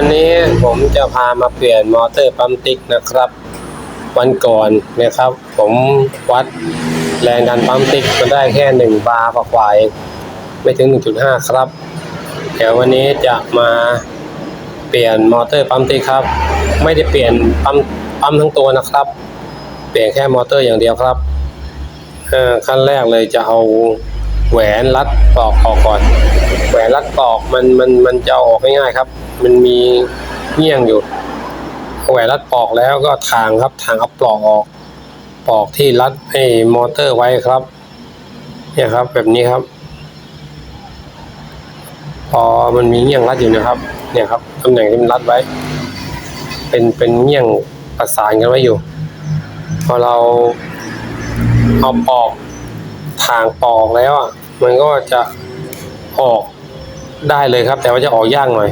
วันนี้ผมจะพามาเปลี่ยนมอเตอร์ปั๊มติ๊กนะครับ วันก่อนนะครับ ผมวัดแรงดันปั๊มติ๊กมันได้แค่หนึ่งบาร์กว่าเองไม่ถึง 1.5 ครับ เดี๋ยววันนี้จะมาเปลี่ยนมอเตอร์ปั๊มติ๊กครับ ไม่ได้เปลี่ยนปั๊มปั๊มทั้งตัวนะครับ เปลี่ยนแค่มอเตอร์อย่างเดียวครับขั้นแรกเลยจะเอาแหวนรัดปลอกออกก่อน แหวนรัดปลอกมันมันมันจะอออกง่ายๆครับ มันมีเงี้ยงอยู่แหวนรัดปลอกแล้วก็ทางครับทางเอาปลอกออกปลอกที่รัดไอ้มอเตอร์ไว้ครับ เนี่ยครับ แบบนี้ครับ พอมันมีเงี้ยงรัดอยู่นะครับ เนี่ยครับตำแหน่งที่มันรัดไว้ เป็นเป็นเงี้ยงประสานกันไว้อยู่ พอเราเอาปอกทางปอกแล้วอะมันก็จะออกได้เลยครับ แต่ว่าจะออกยากหน่อย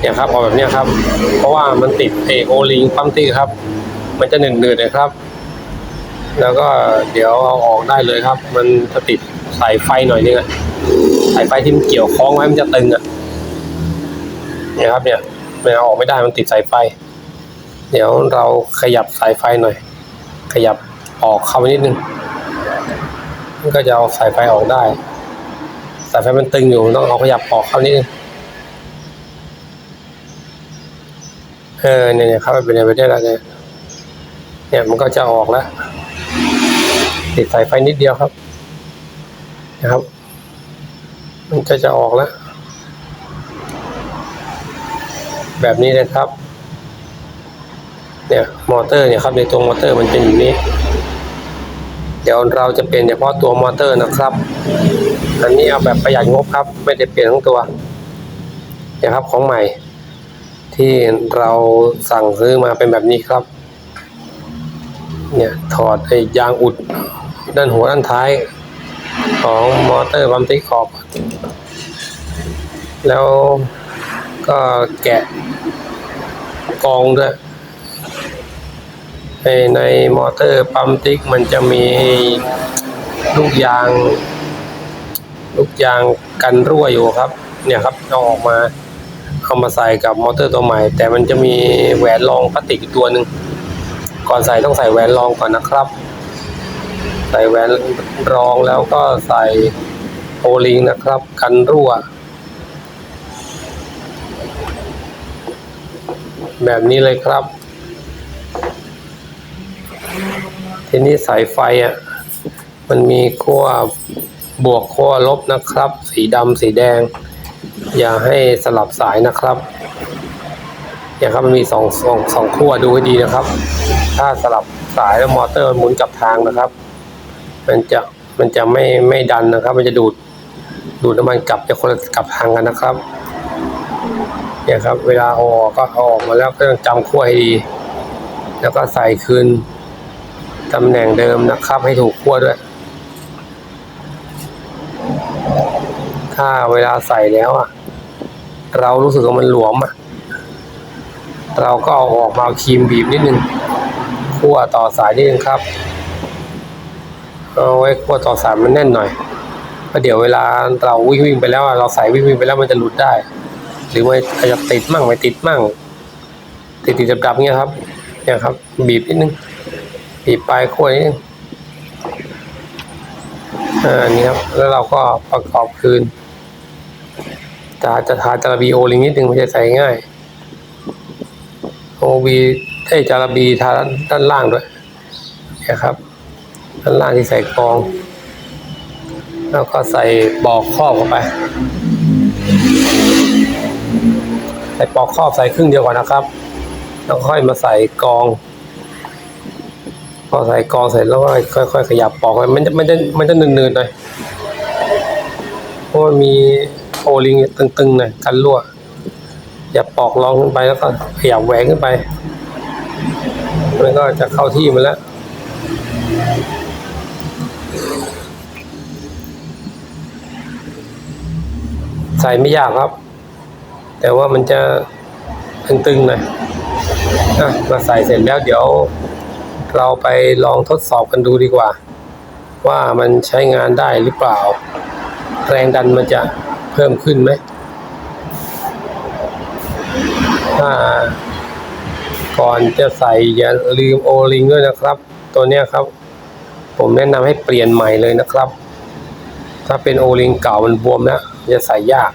เนี่ยครับออกแบบนี้ครับ เพราะว่ามันติดเอโอลิงปั๊มตี้ครับ มันจะหนืดๆนะครับ แล้วก็เดี๋ยวเอาออกได้เลยครับ มันจะติดสายไฟหน่อยนึงอะสายไฟที่มันเกี่ยวคล้องไว้มันจะตึงอะเนี่ยครับเนี่ยมันเอาออกไม่ได้มันติดสายไฟ เดี๋ยวเราขยับสายไฟหน่อย ขยับออกเข้าไปนิดนึงมันก็จะเอาสายไฟออกได้ สายไฟมันตึงอยู่ต้องเอาขยับออกเข้านิดนึง ออเนี่ยเข้าไปในประเทศแล้วเนี่ยเนี่ยมันก็จะออกแล้ว ติดสายไฟนิดเดียวครับ นะครับ มันก็จะออกแล้ว แบบนี้เลยครับ เนี่ยมอเตอร์เนี่ยครับในตัวมอเตอร์มันเป็นอย่างนี้ เดี๋ยวเราจะเปลี่ยนเฉพาะตัวมอเตอร์นะครับ อันนี้เอาแบบประหยัดงบครับ ไม่ได้เปลี่ยนทั้งตัวนี่ยครับของใหม่ ที่เราสั่งซื้อมาเป็นแบบนี้ครับ เนี่ยถอดไอ้ยางอุดด้านหัวด้านท้ายของมอเตอร์ปั๊มติ๊กออกแล้วก็แกะกองด้วยในในมอเตอร์ปั๊มติ๊กมันจะมีลูกยาง ลูกยางกันรั่วอยู่ครับ เนี่ยครับเอาออกมา เอามาใส่กับมอเตอร์ตัวใหม่ แต่มันจะมีแหวนรองพลาสติกอีกตัวหนึ่งก่อนใส่ต้องใส่แหวนรองก่อนนะครับ ใส่แหวนรองแล้วก็ใส่โอลิงนะครับ กันรั่ว แบบนี้เลยครับ ทีนี้สายไฟอะมันมีขั้วบวกขั้วลบนะครับ สีดำสีแดง อย่าให้สลับสายนะครับเนี่ยครับมันมีสองสองสองขั้วดูให้ดีนะครับ ถ้าสลับสายแล้วมอเตอร์หมุนกลับทางนะครับ มันจะมันจะไม่ไม่ดันนะครับ มันจะดูดดูดน้ำมันกลับจะคนละกลับทางกันนะครับ เนี่ยครับ เวลาเอาออกก็เอาออกมาแล้วก็ต้องจำขั้วให้ดี แล้วก็ใส่คืนตำแหน่งเดิมนะครับ ให้ถูกขั้วด้วย ถ้าเวลาใส่แล้วอะ เรารู้สึกว่ามันหลวมอะเราก็เอาออกมาครีมบีบนิดนึงคั่วต่อสายนิดนึงครับ เอาไว้คั่วต่อสายมันแน่นหน่อยเพราะเดี๋ยวเวลาเราวิ่งวิ่งไปแล้วเราใส่วิ่งวิ่งไปแล้วมันจะหลุดได้ หรือว่าอาจจะติดมั่งไม่ติดมั่ง ติดติดดับๆเงี้ยครับเนี่ยครับ บีบนิดนึงบีบปลายขั้วนิดนึงอ่านี่ครับแล้วเราก็ประกอบคืน จะจะทาจาระบีโอลิงนิดนึงมันจะใส่ง่ายโอบีไอ้จาระบีทาด้านล่างด้วยนี่ยครับ ด้านล่างที่ใส่กอง แล้วก็ใส่ปอกครอบเข้าไปใส่ปอกครอบใส่ครึ่งเดียวก่อนนะครับ แล้วค่อยมาใส่กองพอใส่กองเสร็จแล้วก็ค่อยๆขยับปอกไปมันจะมันจะมันจะหนืดๆหน่อยเพราะมันมี โอลิงตึงๆหน่อยกันรั่ว อย่าปอกรองขึ้นไปแล้วก็ขยับแหวงขึ้นไป มันก็จะเข้าที่มันแล้วใส่ไม่ยากครับ แต่ว่ามันจะตึงๆหน่อยอะมาใส่เสร็จแล้วเดี๋ยวเราไปลองทดสอบกันดูดีกว่า ว่ามันใช้งานได้หรือเปล่า แรงดันมันจะ เพิ่มขึ้นไหมถ้าก่อนจะใส่อย่าลืมโอลิงด้วยนะครับ ตัวเนี้ยครับ ผมแนะนำให้เปลี่ยนใหม่เลยนะครับ ถ้าเป็นโอลิงเก่ามันบวมแล้วจะใส่ยาก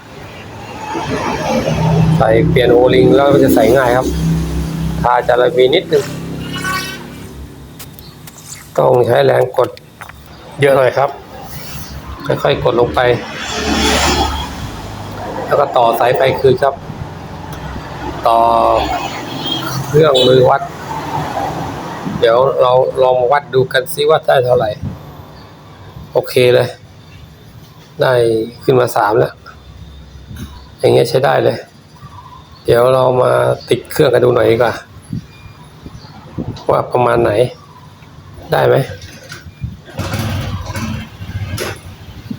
ใส่เปลี่ยนโอลิงแล้วจะใส่ง่ายครับทาจาระบีนิดนึงต้องใช้แรงกดเยอะหน่อยครับ ค่อยๆกดลงไป แล้วก็ต่อสายไฟคืนครับ ต่อเครื่องมือวัด เดี๋ยวเราลองวัดดูกันซิว่าได้เท่าไหร่ โอเคเลย ได้ขึ้นมาสามแล้ว อย่างเงี้ยใช้ได้เลย เดี๋ยวเรามาติดเครื่องกันดูหน่อยดีกว่า ว่าประมาณไหน ได้ไหมถ้า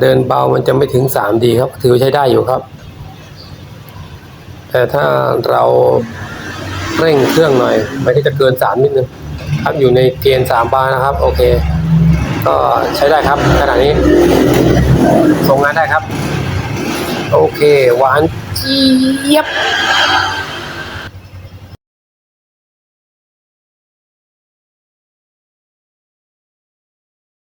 เดินเบามันจะไม่ถึงสามดีครับ ถือใช้ได้อยู่ครับ แต่ถ้าเราเร่งเครื่องหน่อย มันก็จะเกินสามนิดนึงครับอยู่ในเกณฑ์สามบาร์นะครับ โอเค ก็ใช้ได้ครับขณะนี้ส่งงานได้ครับ โอเค หวานเจี๊ยบ